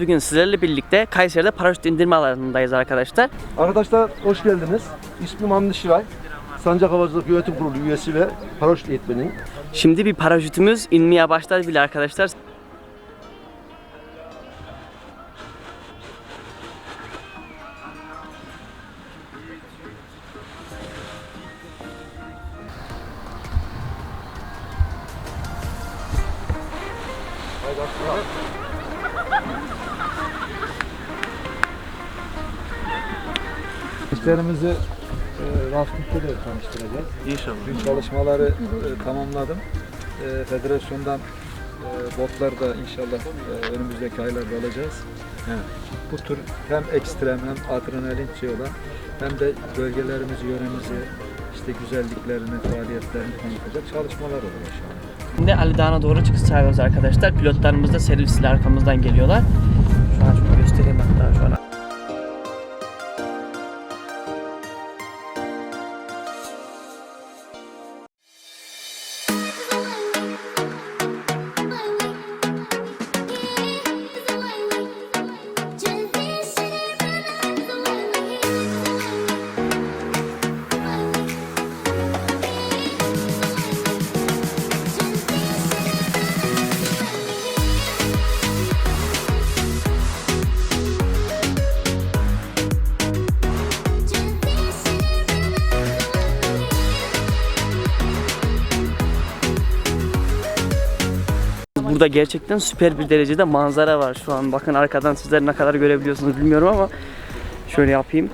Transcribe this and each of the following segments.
Bugün sizlerle birlikte Kayseri'de paraşüt indirme alanındayız arkadaşlar. Arkadaşlar hoş geldiniz. İsmim Hamdi Şiray. Sancak Havacılık Yönetim Kurulu üyesi ve paraşüt eğitmeniyim. Şimdi bir paraşütümüz inmeye başladı bile arkadaşlar. İnşallah. Dün çalışmaları e, tamamladım. E, federasyondan e, botlar da inşallah e, önümüzdeki aylarda alacağız. Evet. Bu tür hem ekstrem hem adrenalin şey olan hem de bölgelerimizi, yöremizi, işte güzelliklerini, faaliyetlerini tanıtacak çalışmalar olur inşallah. Şimdi Ali Dağı'na doğru çıkış sağlıyoruz arkadaşlar. Pilotlarımız da servisle arkamızdan geliyorlar. Burada gerçekten süper bir derecede manzara var şu an. Bakın arkadan sizler ne kadar görebiliyorsunuz bilmiyorum ama şöyle yapayım.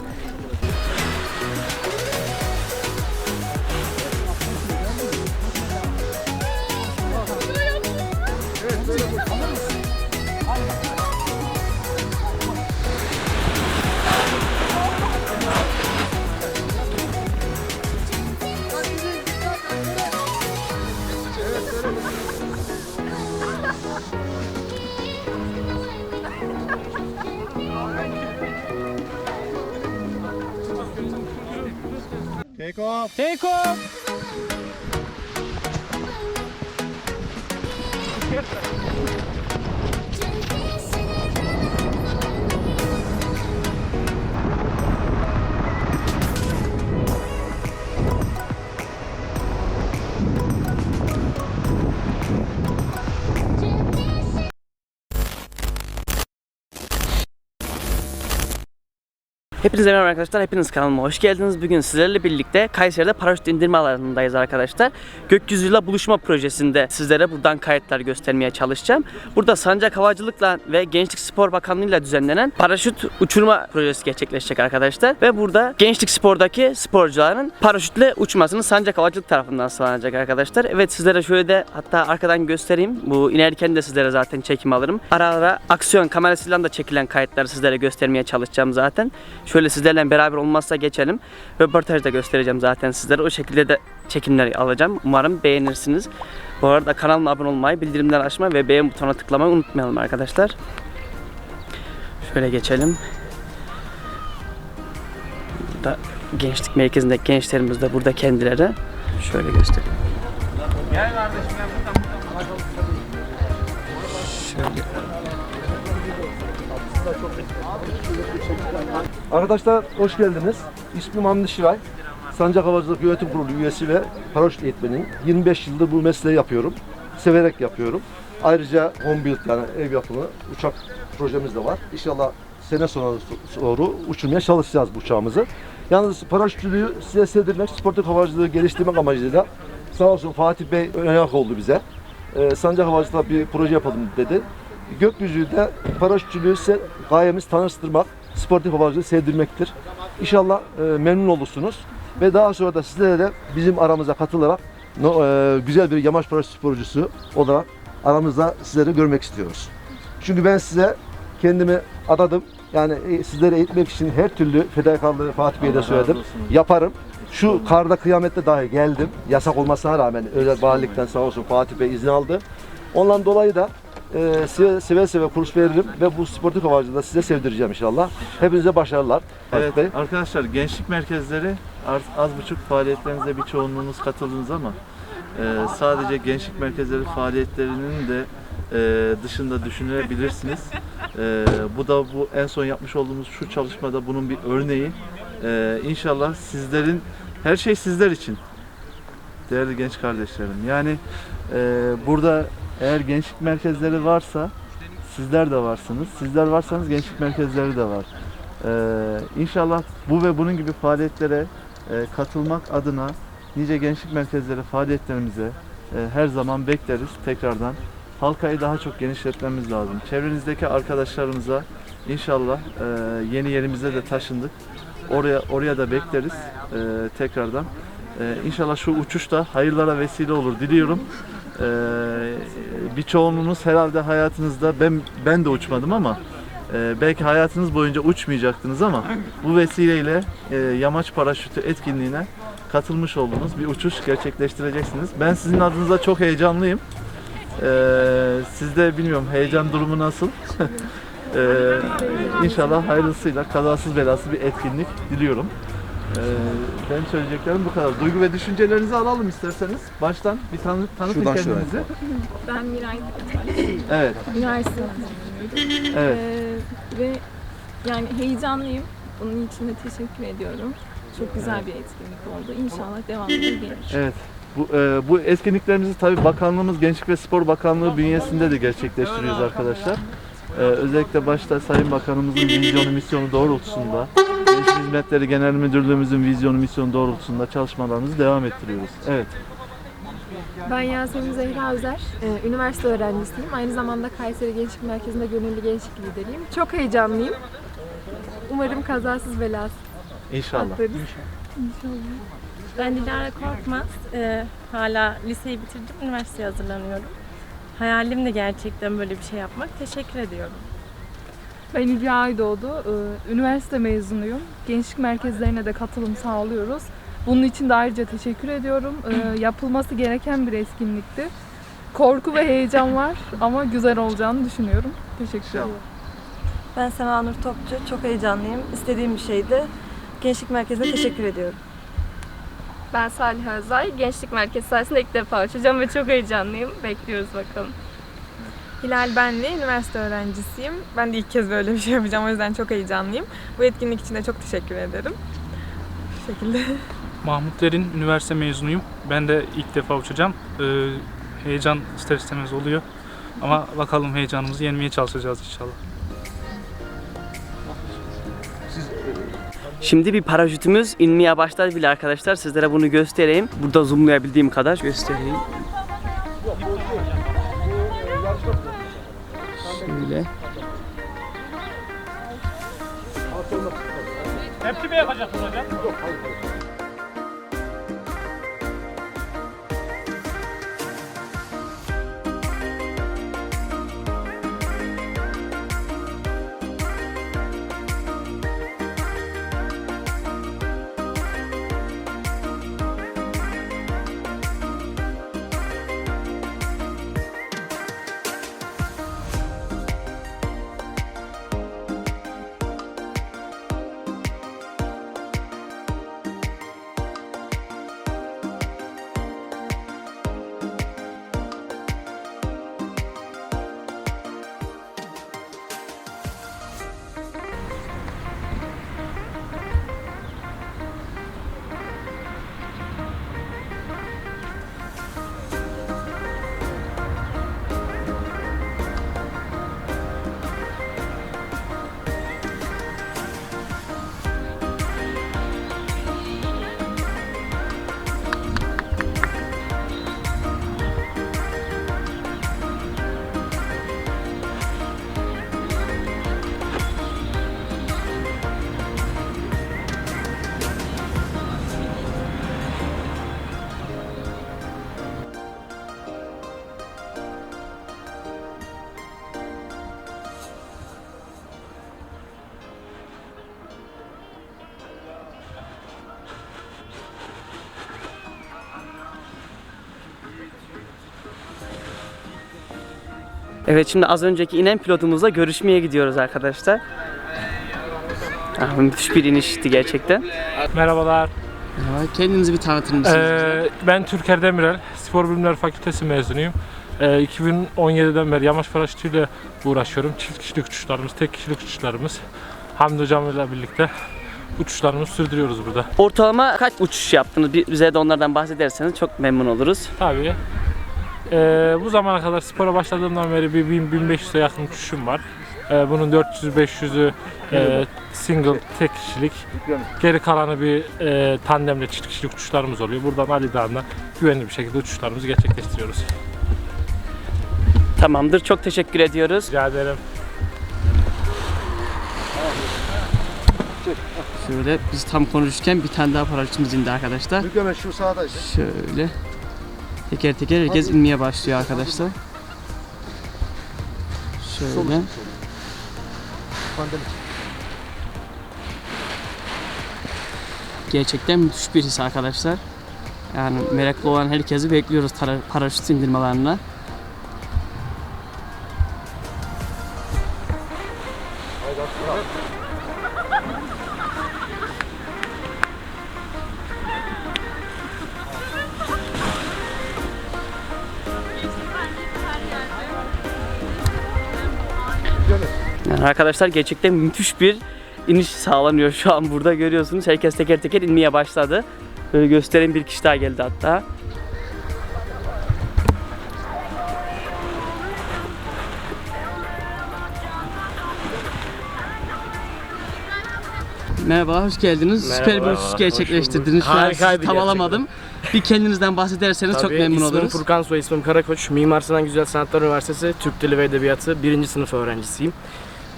Take off! Hepinize merhaba arkadaşlar. Hepiniz kanalıma hoş geldiniz. Bugün sizlerle birlikte Kayseri'de paraşüt indirme alanındayız arkadaşlar. Gökyüzüyle buluşma projesinde sizlere buradan kayıtlar göstermeye çalışacağım. Burada Sancak Havacılıkla ve Gençlik Spor Bakanlığı'yla düzenlenen paraşüt uçurma projesi gerçekleşecek arkadaşlar. Ve burada Gençlik Spor'daki sporcuların paraşütle uçmasını Sancak Havacılık tarafından sağlanacak arkadaşlar. Evet sizlere şöyle de hatta arkadan göstereyim. Bu inerken de sizlere zaten çekim alırım. Ara ara aksiyon kamerasıyla da çekilen kayıtları sizlere göstermeye çalışacağım zaten. Şöyle sizlerle beraber olmazsa geçelim. Röportaj da göstereceğim zaten sizlere. O şekilde de çekimleri alacağım. Umarım beğenirsiniz. Bu arada kanalıma abone olmayı, bildirimleri açmayı ve beğen butonuna tıklamayı unutmayalım arkadaşlar. Şöyle geçelim. Burada gençlik merkezindeki gençlerimiz de burada kendileri. Şöyle göstereyim. Şöyle. Arkadaşlar hoş geldiniz. İsmim Hamdi Şiray. Sancak Havacılık Yönetim Kurulu üyesi ve paraşüt eğitmeniyim. 25 yıldır bu mesleği yapıyorum. Severek yapıyorum. Ayrıca home build yani ev yapımı uçak projemiz de var. İnşallah sene sonu doğru uçurmaya çalışacağız bu uçağımızı. Yalnız paraşütçülüğü size sevdirmek, sportif havacılığı geliştirmek amacıyla sağ olsun Fatih Bey önayak oldu bize. Ee, Sancak Havacılık'ta bir proje yapalım dedi. Gökyüzüde paraşütçülüğü size gayemiz tanıştırmak, sportif havacılığı sevdirmektir. İnşallah e, memnun olursunuz ve daha sonra da sizlere de bizim aramıza katılarak no- e, güzel bir yamaç paraşüt sporcusu olarak aramızda sizleri görmek istiyoruz. Çünkü ben size kendimi adadım. Yani e, sizleri eğitmek için her türlü fedakarlığı Fatih Bey'e de söyledim. Yaparım. Şu karda kıyamette dahi geldim. Yasak olmasına rağmen özel valilikten sağ olsun Fatih Bey izin aldı. Ondan dolayı da e, size seve seve kurs veririm ve bu sportif havacılığı size sevdireceğim inşallah. Hepinize başarılar. Evet Bey. arkadaşlar gençlik merkezleri az, az buçuk faaliyetlerinize bir çoğunluğunuz katıldınız ama e, sadece gençlik merkezleri faaliyetlerinin de e, dışında düşünebilirsiniz. E, bu da bu en son yapmış olduğumuz şu çalışmada bunun bir örneği. E, inşallah sizlerin her şey sizler için değerli genç kardeşlerim. Yani e, burada eğer gençlik merkezleri varsa sizler de varsınız. Sizler varsanız gençlik merkezleri de var. E, inşallah bu ve bunun gibi faaliyetlere e, katılmak adına nice gençlik merkezleri faaliyetlerimize e, her zaman bekleriz tekrardan. Halkayı daha çok genişletmemiz lazım. Çevrenizdeki arkadaşlarımıza inşallah e, yeni yerimize de taşındık. Oraya oraya da bekleriz e, tekrardan. E, inşallah şu uçuş da hayırlara vesile olur diliyorum. E, birçoğunuz herhalde hayatınızda ben ben de uçmadım ama e, belki hayatınız boyunca uçmayacaktınız ama bu vesileyle e, yamaç paraşütü etkinliğine katılmış olduğunuz bir uçuş gerçekleştireceksiniz. Ben sizin adınıza çok heyecanlıyım. Ee, sizde bilmiyorum heyecan durumu nasıl? ee, inşallah hayırlısıyla kazasız belasız bir etkinlik diliyorum. Ee, benim söyleyeceklerim bu kadar. Duygu ve düşüncelerinizi alalım isterseniz. Baştan bir tanı tanıtın Şuradan şuraya. kendinizi. Ben Miray Evet, üniversite evet. Ee, ve yani heyecanlıyım. Bunun için de teşekkür ediyorum. Çok güzel bir etkinlik oldu. İnşallah devamlı gelir. Evet. Bu, e, bu etkinliklerimizi tabii bakanlığımız Gençlik ve Spor Bakanlığı bünyesinde de gerçekleştiriyoruz arkadaşlar. E, özellikle başta Sayın Bakanımızın vizyonu, misyonu doğrultusunda, Gençlik Hizmetleri Genel Müdürlüğümüzün vizyonu, misyonu doğrultusunda çalışmalarımızı devam ettiriyoruz. Evet. Ben Yasemin Zehra Özer, Ee, üniversite öğrencisiyim. Aynı zamanda Kayseri Gençlik Merkezi'nde gönüllü gençlik lideriyim. Çok heyecanlıyım. Umarım kazasız belasız İnşallah. atlarız. Ben Dilara Korkmaz. Ee, hala liseyi bitirdim, üniversiteye hazırlanıyorum. Hayalim de gerçekten böyle bir şey yapmak. Teşekkür ediyorum. Ben Hülya Aydoğdu. Ee, Üniversite mezunuyum. Gençlik merkezlerine de katılım sağlıyoruz. Bunun için de ayrıca teşekkür ediyorum. Ee, Yapılması gereken bir etkinlikti. Korku ve heyecan var ama güzel olacağını düşünüyorum. Teşekkür ederim. Ben Sema Nur Topçu. Çok heyecanlıyım. İstediğim bir şeydi. Gençlik Merkezi'ne teşekkür ediyorum. Ben Salih Özay. Gençlik Merkezi sayesinde ilk defa uçacağım ve çok heyecanlıyım. Bekliyoruz bakalım. Hilal Benli, üniversite öğrencisiyim. Ben de ilk kez böyle bir şey yapacağım o yüzden çok heyecanlıyım. Bu etkinlik için de çok teşekkür ederim. Bu şekilde. Mahmut Derin, üniversite mezunuyum. Ben de ilk defa uçacağım. Ee, heyecan ister istemez oluyor. Ama bakalım heyecanımızı yenmeye çalışacağız inşallah. Şimdi bir paraşütümüz inmeye başladı bile arkadaşlar. Sizlere bunu göstereyim. Burada zoomlayabildiğim kadar göstereyim. Şöyle. Hepsi mi yapacak hocam? Evet şimdi az önceki inen pilotumuzla görüşmeye gidiyoruz arkadaşlar. Ah, müthiş bir inişti gerçekten. Merhabalar. Kendinizi bir tanıtır mısınız? Ee, ben Türker Demirel, Spor Bilimleri Fakültesi mezunuyum. Ee, 2017'den beri yamaç paraşütüyle uğraşıyorum. Çift kişilik uçuşlarımız, tek kişilik uçuşlarımız. Hamdi hocamla birlikte uçuşlarımızı sürdürüyoruz burada. Ortalama kaç uçuş yaptınız? Bize de onlardan bahsederseniz çok memnun oluruz. Tabii. Ee, bu zamana kadar spora başladığımdan beri bir 1000-1500'e yakın uçuşum var. Ee, bunun 400-500'ü e, single, tek kişilik. Geri kalanı bir e, tandemle çift kişilik uçuşlarımız oluyor. Buradan Ali Dağı'na güvenli bir şekilde uçuşlarımızı gerçekleştiriyoruz. Tamamdır. Çok teşekkür ediyoruz. Rica ederim. Şöyle biz tam konuşurken bir tane daha paraşütümüz indi arkadaşlar. Mükemmel şu sağdaydı. Şöyle. Teker teker herkes inmeye başlıyor arkadaşlar. Şöyle. Gerçekten müthiş bir his arkadaşlar. Yani meraklı olan herkesi bekliyoruz tara- paraşüt indirmelerine. Arkadaşlar gerçekten müthiş bir iniş sağlanıyor şu an burada görüyorsunuz. Herkes teker teker inmeye başladı. Böyle gösteren bir kişi daha geldi hatta. Merhaba, hoş geldiniz. Süper bir uçuş gerçekleştirdiniz. Şu an Harikaydı sizi tavalamadım. Bir kendinizden bahsederseniz çok memnun ismim oluruz. Furkan Soy, ismim Karakoç. Mimar Sinan Güzel Sanatlar Üniversitesi Türk Dili ve Edebiyatı 1. sınıf öğrencisiyim.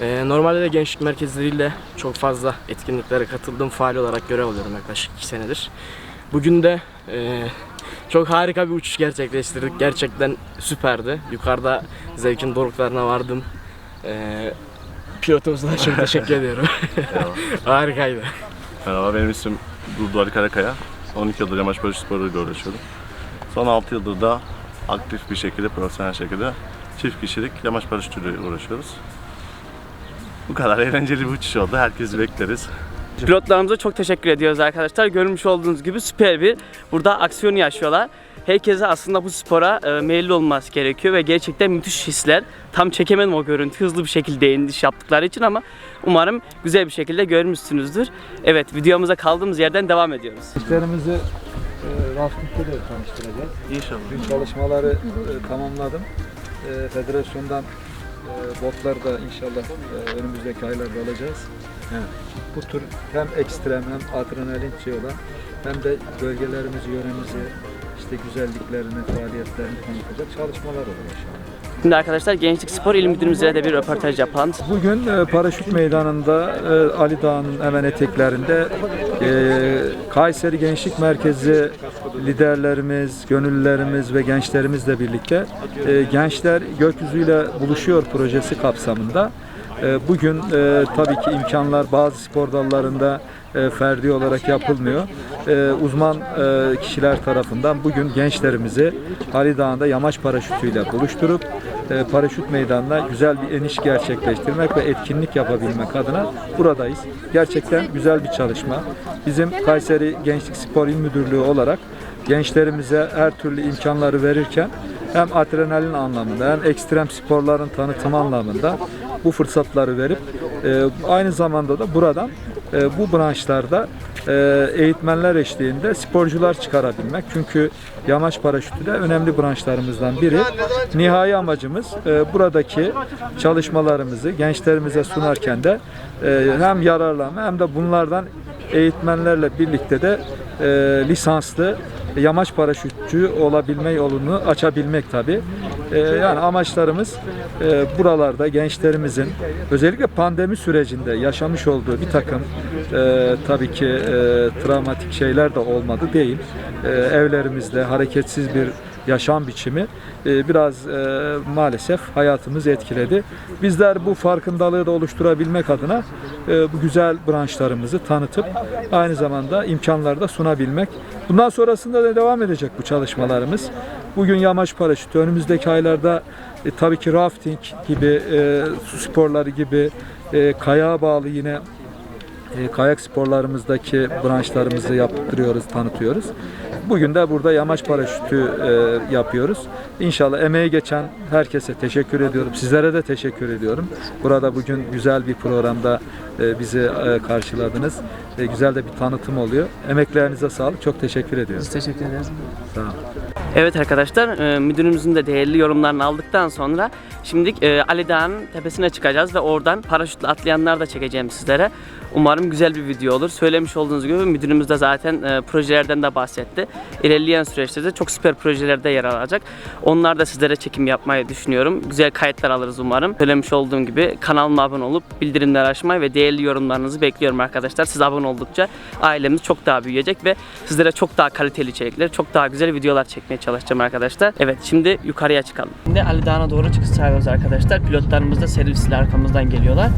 Ee, normalde de gençlik merkezleriyle çok fazla etkinliklere katıldım. Faal olarak görev alıyorum yaklaşık 2 senedir. Bugün de e, çok harika bir uçuş gerçekleştirdik. Gerçekten süperdi. Yukarıda zevkin doruklarına vardım. Ee, pilotumuza da çok teşekkür ediyorum. Harikaydı. Merhaba benim ismim Durdu Ali Karakaya. 12 yıldır yamaç paraşüt sporuyla uğraşıyorum. Son 6 yıldır da aktif bir şekilde, profesyonel şekilde çift kişilik yamaç paraşütüyle uğraşıyoruz. Bu kadar eğlenceli bir uçuş oldu. Herkesi bekleriz. Pilotlarımıza çok teşekkür ediyoruz arkadaşlar. Görmüş olduğunuz gibi süper bir burada aksiyonu yaşıyorlar. Herkese aslında bu spora e, meyilli olması gerekiyor ve gerçekten müthiş hisler. Tam çekemedim o görüntü hızlı bir şekilde iniş yaptıkları için ama umarım güzel bir şekilde görmüşsünüzdür. Evet videomuza kaldığımız yerden devam ediyoruz. Gençlerimizi e, rafting'de de tanıştıracağız. İnşallah. Dün çalışmaları e, tamamladım. E, federasyondan botlar da inşallah e, önümüzdeki aylarda alacağız. Bu tür hem ekstrem hem adrenalinçi olan hem de bölgelerimizi, yöremizi, işte güzelliklerini, faaliyetlerini tanıtacak çalışmalar olur inşallah. Şimdi arkadaşlar Gençlik Spor İl Müdürümüzle de bir röportaj yapalım. Bugün e, Paraşüt Meydanı'nda e, Ali Dağı'nın hemen eteklerinde e, Kayseri Gençlik Merkezi liderlerimiz, gönüllülerimiz ve gençlerimizle birlikte e, Gençler Gökyüzüyle Buluşuyor projesi kapsamında e, bugün e, tabii ki imkanlar bazı spor dallarında e, ferdi olarak yapılmıyor. E, uzman e, kişiler tarafından bugün gençlerimizi Ali Dağı'nda yamaç paraşütüyle buluşturup e, paraşüt meydanına güzel bir iniş gerçekleştirmek ve etkinlik yapabilmek adına buradayız. Gerçekten güzel bir çalışma. Bizim Kayseri Gençlik Spor İl Müdürlüğü olarak gençlerimize her türlü imkanları verirken hem adrenalin anlamında hem ekstrem sporların tanıtımı anlamında bu fırsatları verip e, aynı zamanda da buradan e, bu branşlarda e, eğitmenler eşliğinde sporcular çıkarabilmek. Çünkü yamaç paraşütü de önemli branşlarımızdan biri. Nihai amacımız e, buradaki çalışmalarımızı gençlerimize sunarken de e, hem yararlanma hem de bunlardan eğitmenlerle birlikte de e, lisanslı yamaç paraşütçü olabilme yolunu açabilmek tabi. yani amaçlarımız e, buralarda gençlerimizin özellikle pandemi sürecinde yaşamış olduğu bir takım e, tabii ki e, travmatik şeyler de olmadı değil. E, evlerimizde hareketsiz bir yaşam biçimi e, biraz e, maalesef hayatımızı etkiledi. Bizler bu farkındalığı da oluşturabilmek adına e, bu güzel branşlarımızı tanıtıp aynı zamanda imkanları da sunabilmek. Bundan sonrasında da devam edecek bu çalışmalarımız. Bugün yamaç paraşütü, önümüzdeki aylarda e, tabii ki rafting gibi, e, su sporları gibi, e, kayağa bağlı yine e, kayak sporlarımızdaki branşlarımızı yaptırıyoruz, tanıtıyoruz. Bugün de burada yamaç paraşütü e, yapıyoruz. İnşallah emeği geçen herkese teşekkür ediyorum. Sizlere de teşekkür ediyorum. Burada bugün güzel bir programda e, bizi e, karşıladınız. E, güzel de bir tanıtım oluyor. Emeklerinize sağlık. Çok teşekkür ediyoruz. Biz teşekkür ederiz. Sağ olun. Evet arkadaşlar müdürümüzün de değerli yorumlarını aldıktan sonra şimdi Ali Dağı'nın tepesine çıkacağız ve oradan paraşütle atlayanlar da çekeceğim sizlere. Umarım güzel bir video olur. Söylemiş olduğunuz gibi müdürümüz de zaten e, projelerden de bahsetti. İlerleyen süreçte de çok süper projelerde yer alacak. Onlar da sizlere çekim yapmayı düşünüyorum. Güzel kayıtlar alırız umarım. Söylemiş olduğum gibi kanalıma abone olup bildirimleri açmayı ve değerli yorumlarınızı bekliyorum arkadaşlar. Siz abone oldukça ailemiz çok daha büyüyecek ve sizlere çok daha kaliteli içerikler, çok daha güzel videolar çekmeye çalışacağım arkadaşlar. Evet şimdi yukarıya çıkalım. Şimdi Ali Dağı'na doğru çıkış sağlıyoruz arkadaşlar. Pilotlarımız da servisle arkamızdan geliyorlar.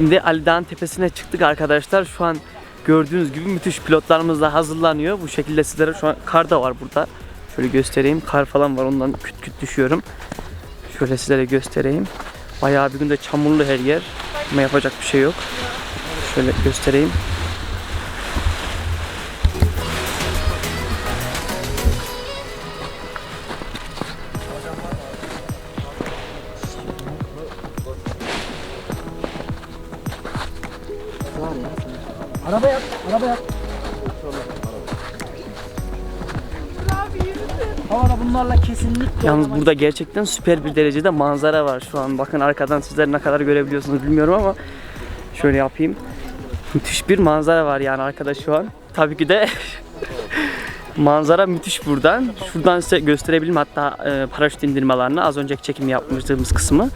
Şimdi Ali Dağ'ın tepesine çıktık arkadaşlar. Şu an gördüğünüz gibi müthiş pilotlarımız da hazırlanıyor. Bu şekilde sizlere şu an kar da var burada. Şöyle göstereyim. Kar falan var ondan küt küt düşüyorum. Şöyle sizlere göstereyim. Bayağı bir günde çamurlu her yer. Ama yapacak bir şey yok. Şöyle göstereyim. Burada gerçekten süper bir derecede manzara var şu an. Bakın arkadan sizler ne kadar görebiliyorsunuz bilmiyorum ama şöyle yapayım. Müthiş bir manzara var yani arkada şu an. Tabii ki de manzara müthiş buradan. Şuradan size gösterebilirim hatta e, paraşüt indirmelerini az önceki çekim yapmıştığımız kısmı.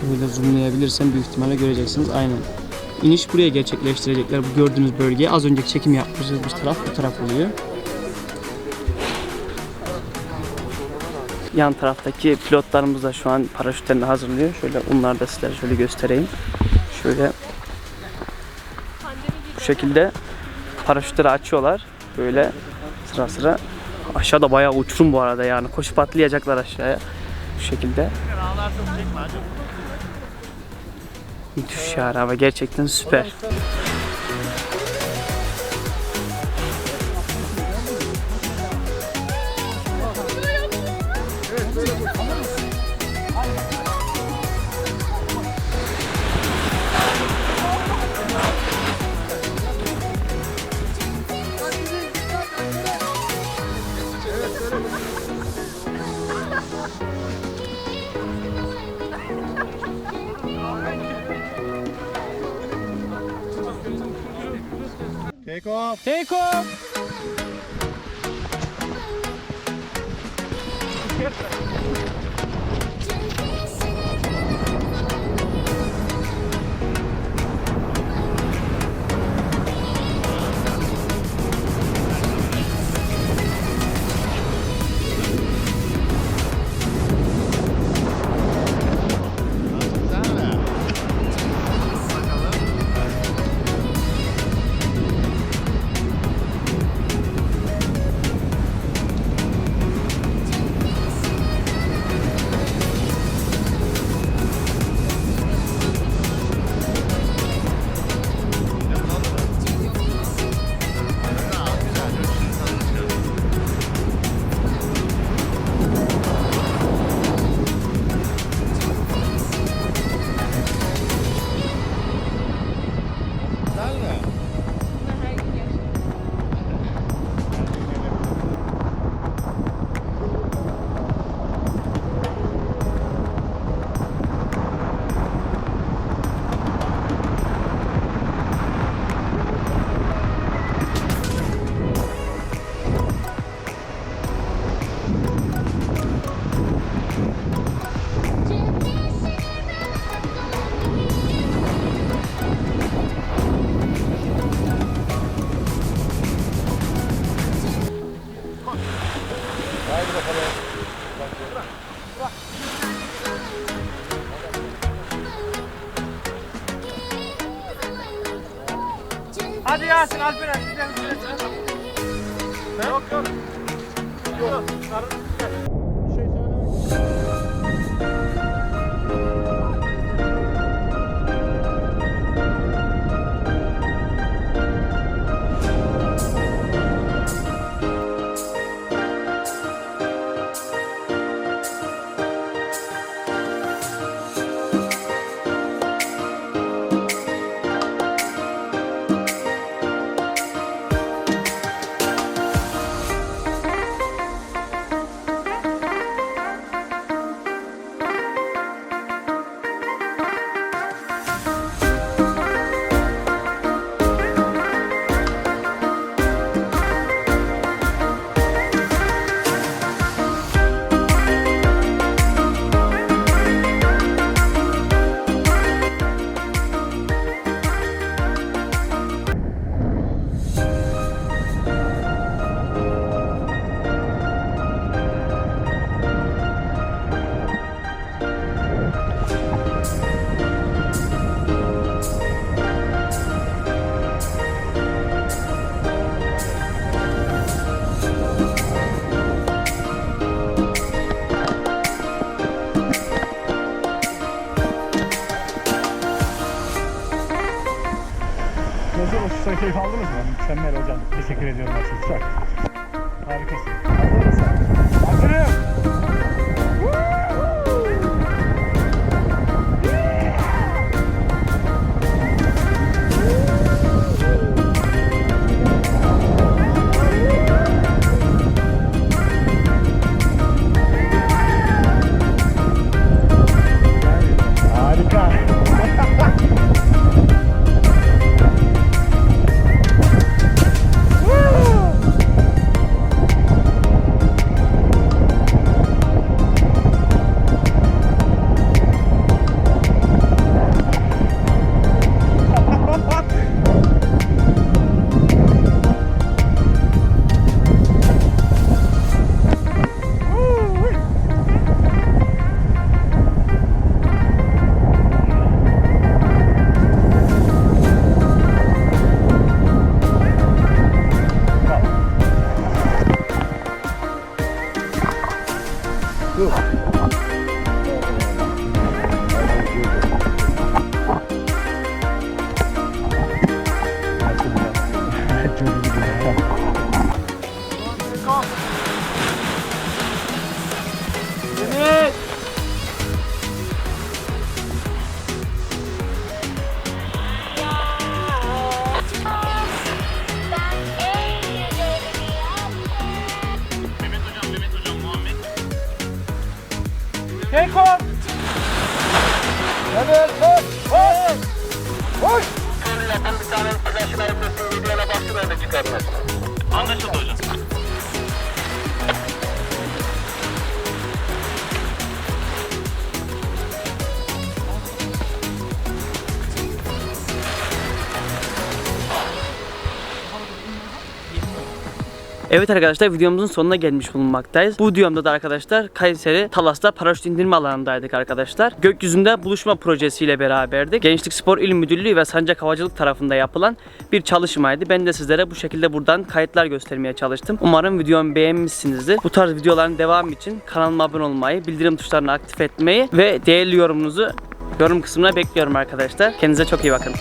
Şöyle zoomlayabilirsem büyük ihtimalle göreceksiniz. Aynen. İniş buraya gerçekleştirecekler. Bu gördüğünüz bölgeye az önceki çekim yapmıştığımız taraf bu taraf oluyor. Yan taraftaki pilotlarımız da şu an paraşütlerini hazırlıyor. Şöyle onları da sizlere şöyle göstereyim. Şöyle bu şekilde paraşütleri açıyorlar. Böyle sıra sıra. Aşağıda bayağı uçurum bu arada yani. Koşup atlayacaklar aşağıya. Bu şekilde. Müthiş ya araba gerçekten süper. Take off. Take off. Evet arkadaşlar videomuzun sonuna gelmiş bulunmaktayız. Bu videomda da arkadaşlar Kayseri Talas'ta paraşüt indirme alanındaydık arkadaşlar. Gökyüzünde buluşma projesiyle beraberdik. Gençlik Spor İl Müdürlüğü ve Sancak Havacılık tarafında yapılan bir çalışmaydı. Ben de sizlere bu şekilde buradan kayıtlar göstermeye çalıştım. Umarım videomu beğenmişsinizdir. Bu tarz videoların devamı için kanalıma abone olmayı, bildirim tuşlarını aktif etmeyi ve değerli yorumunuzu yorum kısmına bekliyorum arkadaşlar. Kendinize çok iyi bakın.